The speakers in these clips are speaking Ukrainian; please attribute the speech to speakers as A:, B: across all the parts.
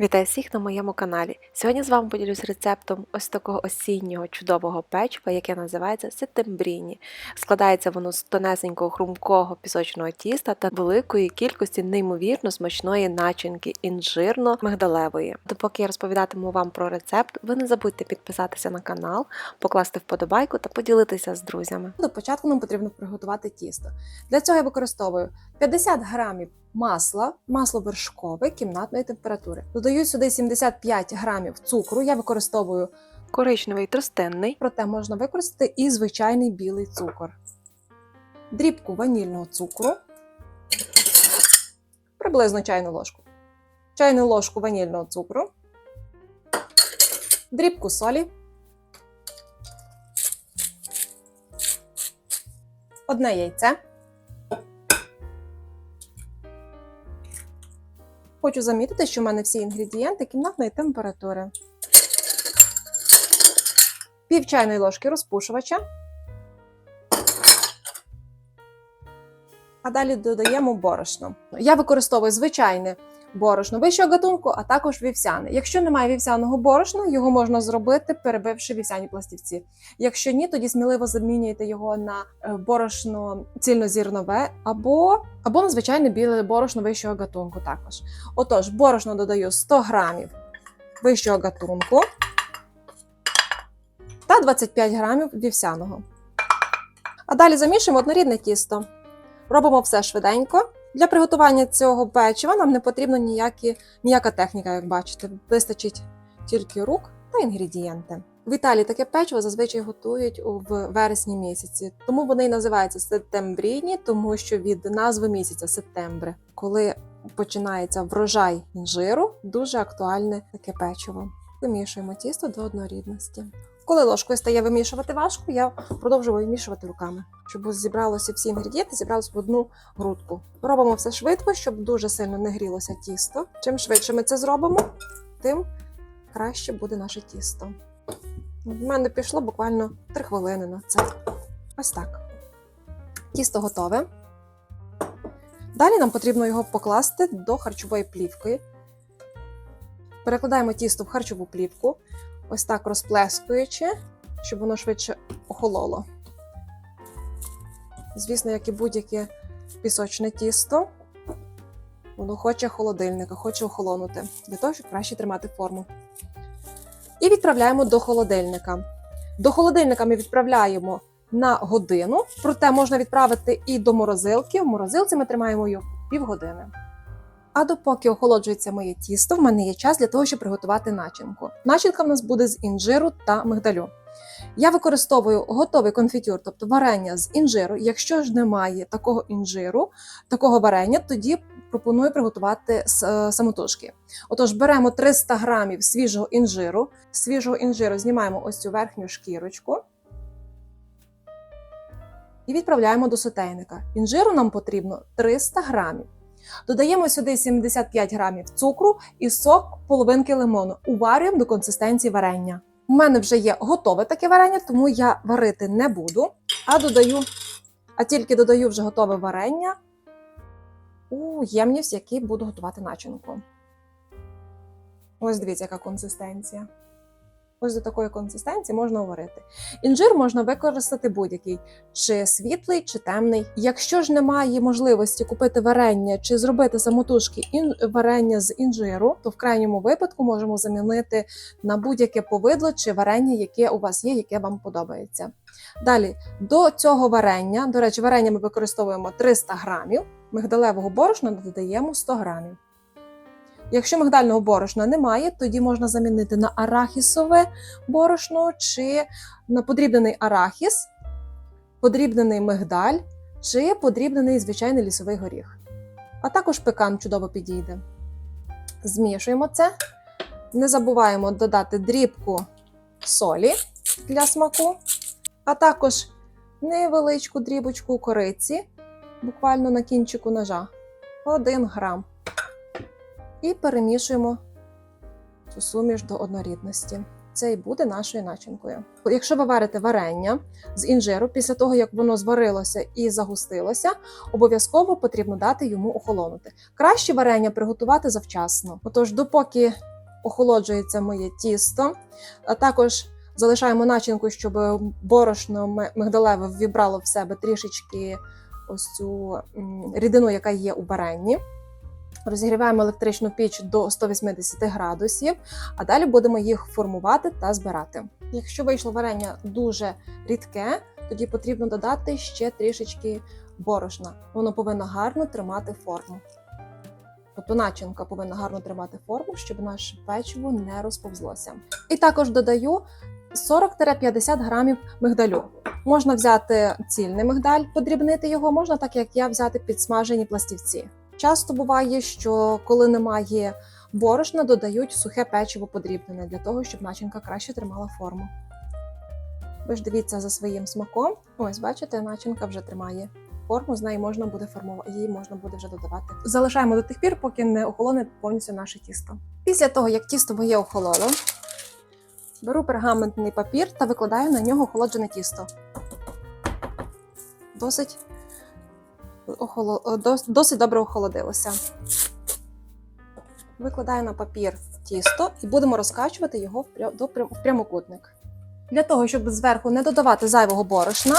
A: Вітаю всіх на моєму каналі. Сьогодні з вами поділюсь рецептом ось такого осіннього чудового печива, яке називається сетембріні. Складається воно з тонесенького хрумкого пісочного тіста та великої кількості неймовірно смачної начинки інжирно-мигдалевої. Допоки я розповідатиму вам про рецепт, ви не забудьте підписатися на канал, покласти вподобайку та поділитися з друзями.
B: До початку нам потрібно приготувати тісто. Для цього я використовую 50 грамів масла, масло вершкове кімнатної температури. Додаю сюди 75 грамів цукру. Я використовую,
A: Коричневий тростинний,
B: проте можна використати і звичайний білий цукор. Дрібку ванільного цукру, приблизно чайну ложку. Чайну ложку ванільного цукру, дрібку солі, одне яйце. Хочу замітити, що в мене всі інгредієнти кімнатної температури. Пів чайної ложки розпушувача. А далі додаємо борошно. Я використовую звичайне борошно вищого гатунку, а також вівсяне. Якщо немає вівсяного борошна, його можна зробити, перебивши вівсяні пластівці. Якщо ні, тоді сміливо замінюйте його на е, борошно цільнозірнове або, або на звичайне біле борошно вищого гатунку також. Отож, борошно додаю 100 грамів вищого гатунку та 25 грамів вівсяного. А далі замішуємо однорідне тісто. Робимо все швиденько. Для приготування цього печива нам не потрібна ніякі, ніяка техніка, як бачите. Вистачить тільки рук та інгредієнти. В Італії таке печиво зазвичай готують в вересні місяці, тому вони і називаються сеттембріні, тому що від назви місяця сеттембре, коли починається врожай інжиру, дуже актуальне таке печиво. Вимішуємо тісто до однорідності. Коли ложкою стає вимішувати важко, я продовжую вимішувати руками, щоб зібралося всі інгредієнти, зібралися в одну грудку. Робимо все швидко, щоб дуже сильно не грілося тісто. Чим швидше ми це зробимо, тим краще буде наше тісто. В мене пішло буквально 3 хвилини на це. Ось так. Тісто готове. Далі нам потрібно його покласти до харчової плівки. Перекладаємо тісто в харчову плівку, ось так розплескуючи, щоб воно швидше охололо. Звісно, як і будь-яке пісочне тісто, воно хоче холодильника, хоче охолонути, для того, щоб краще тримати форму. І відправляємо до холодильника. До холодильника ми відправляємо на годину, проте можна відправити і до морозилки. В морозилці ми тримаємо його півгодини. А допоки охолоджується моє тісто, в мене є час для того, щоб приготувати начинку. Начинка в нас буде з інжиру та мигдалю. Я використовую готовий конфітюр, тобто варення з інжиру. Якщо ж немає такого інжиру, такого варення, тоді пропоную приготувати е, самотужки. Отож, беремо 300 грамів свіжого інжиру. З свіжого інжиру знімаємо ось цю верхню шкірочку і відправляємо до сотейника. Інжиру нам потрібно 300 грамів. Додаємо сюди 75 грамів цукру і сок половинки лимону. Уварюємо до консистенції варення. У мене вже є готове таке варення, тому я варити не буду, а додаю, а тільки додаю вже готове варення у ємність, в буду готувати начинку. Ось дивіться, яка консистенція. Ось до такої консистенції можна варити. Інжир можна використати будь-який, чи світлий, чи темний. Якщо ж немає можливості купити варення чи зробити самотужки варення з інжиру, то в крайньому випадку можемо замінити на будь-яке повидло чи варення, яке у вас є, яке вам подобається. Далі до цього варення, до речі, варення ми використовуємо 300 грамів, мигдалевого борошна додаємо 100 грамів. Якщо мигдального борошна немає, тоді можна замінити на арахісове борошно чи на подрібнений арахіс, подрібнений мигдаль чи подрібнений звичайний лісовий горіх. А також пекан чудово підійде. Змішуємо це. Не забуваємо додати дрібку солі для смаку, а також невеличку дрібочку кориці, буквально на кінчику ножа 1 грам. І перемішуємо цю суміш до однорідності. Це і буде нашою начинкою. Якщо ви варите варення з інжиру, після того як воно зварилося і загустилося, обов'язково потрібно дати йому охолонути. Краще варення приготувати завчасно. Отож, допоки охолоджується моє тісто. А також залишаємо начинку, щоб борошно мигдалеве ввібрало в себе трішечки ось цю рідину, яка є у варенні. Розігріваємо електричну піч до 180 градусів, а далі будемо їх формувати та збирати. Якщо вийшло варення дуже рідке, тоді потрібно додати ще трішечки борошна. Воно повинно гарно тримати форму. Тобто начинка повинна гарно тримати форму, щоб наше печиво не розповзлося. І також додаю 40-50 грамів мигдалю. Можна взяти цільний мигдаль, подрібнити його, можна так як я взяти підсмажені пластівці. Часто буває, що коли немає борошна, додають сухе печиво подрібнене для того, щоб начинка краще тримала форму. Ви ж дивіться за своїм смаком. Ось, бачите, начинка вже тримає форму, з неї можна буде формувати, її можна буде вже додавати. Залишаємо до тих пір, поки не охолоне повністю наше тісто. Після того, як тісто моє охололо, беру пергаментний папір та викладаю на нього охолоджене тісто. Досить, досить добре охолодилося. Викладаю на папір тісто і будемо розкачувати його в прямокутник. Для того, щоб зверху не додавати зайвого борошна,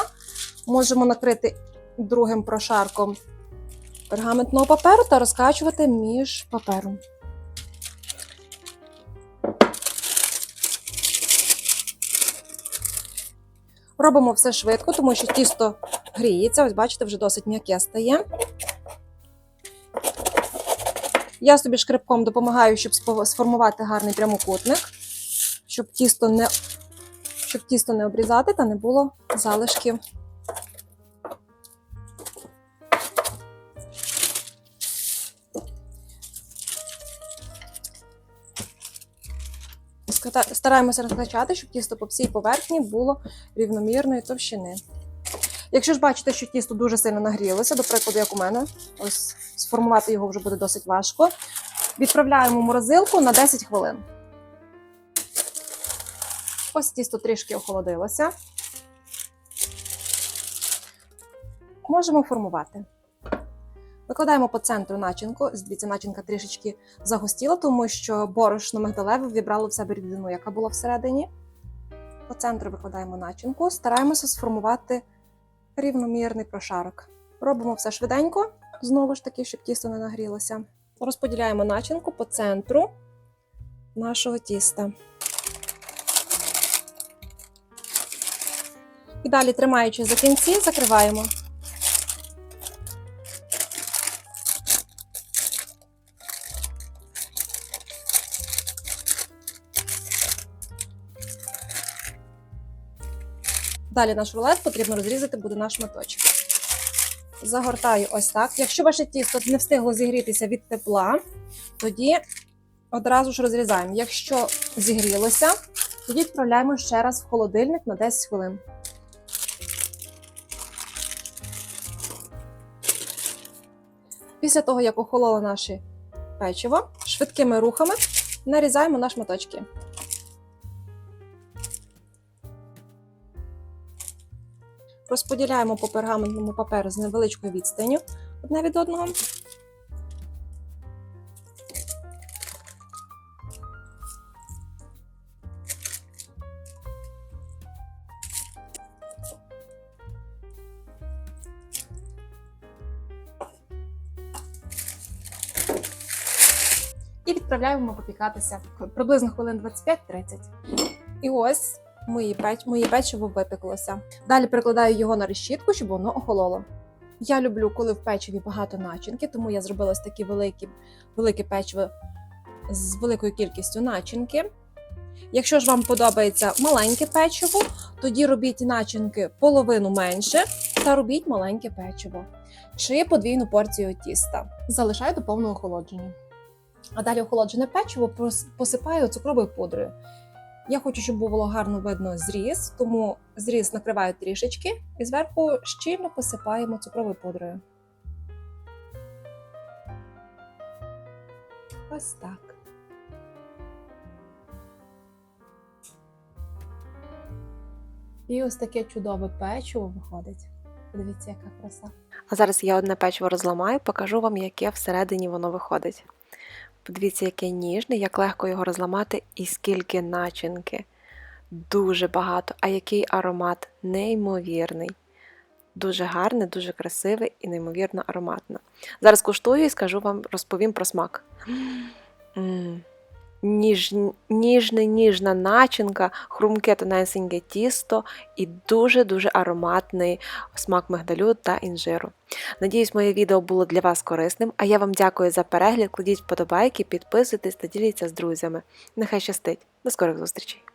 B: можемо накрити другим прошарком пергаментного паперу та розкачувати між папером. Робимо все швидко, тому що тісто гріється. Ось бачите, вже досить м'яке стає. Я собі шкребком допомагаю, щоб сформувати гарний прямокутник, щоб тісто не, щоб тісто не обрізати та не було залишків. Стараємося розкачати, щоб тісто по всій поверхні було рівномірної товщини. Якщо ж бачите, що тісто дуже сильно нагрілося, до прикладу, як у мене, ось сформувати його вже буде досить важко. Відправляємо в морозилку на 10 хвилин. Ось тісто трішки охолодилося. Можемо формувати. Викладаємо по центру начинку. Дивіться, начинка трішечки загустіла, тому що борошно мигдалеве вібрало в себе рідину, яка була всередині. По центру викладаємо начинку, стараємося сформувати рівномірний прошарок. Робимо все швиденько, знову ж таки, щоб тісто не нагрілося. Розподіляємо начинку по центру нашого тіста. І далі, тримаючи за кінці, закриваємо. Далі наш рулет потрібно розрізати буде на шматочки. Загортаю ось так. Якщо ваше тісто не встигло зігрітися від тепла, тоді одразу ж розрізаємо. Якщо зігрілося, тоді відправляємо ще раз в холодильник на 10 хвилин. Після того, як охололо наше печиво, швидкими рухами нарізаємо на шматочки. Розподіляємо по пергаментному паперу з невеличкою відстанню одне від одного. І відправляємо попікатися приблизно хвилин 25-30. І ось печ... моє печиво випеклося. Далі перекладаю його на решітку, щоб воно охололо. Я люблю, коли в печиві багато начинки, тому я зробила ось такі великі, велике печиво з великою кількістю начинки. Якщо ж вам подобається маленьке печиво, тоді робіть начинки половину менше та робіть маленьке печиво чи подвійну порцію тіста. Залишаю до повного охолодження. А далі охолоджене печиво посипаю цукровою пудрою. Я хочу, щоб було гарно видно зріз, тому зріз накриваю трішечки і зверху щільно посипаємо цукровою пудрою. Ось так. І ось таке чудове печиво виходить. Подивіться, яка краса.
A: А зараз я одне печиво розламаю, покажу вам, яке всередині воно виходить. Подивіться, який ніжний, як легко його розламати і скільки начинки. Дуже багато, а який аромат неймовірний. Дуже гарний, дуже красивий і неймовірно ароматно. Зараз куштую і скажу вам, розповім про смак. М, Ніж, ніжна, ніжна начинка, хрумке тонесеньке тісто і дуже-дуже ароматний смак мигдалю та інжиру. Надіюсь, моє відео було для вас корисним, а я вам дякую за перегляд. Кладіть вподобайки, підписуйтесь та діліться з друзями. Нехай щастить. До скорих зустрічей!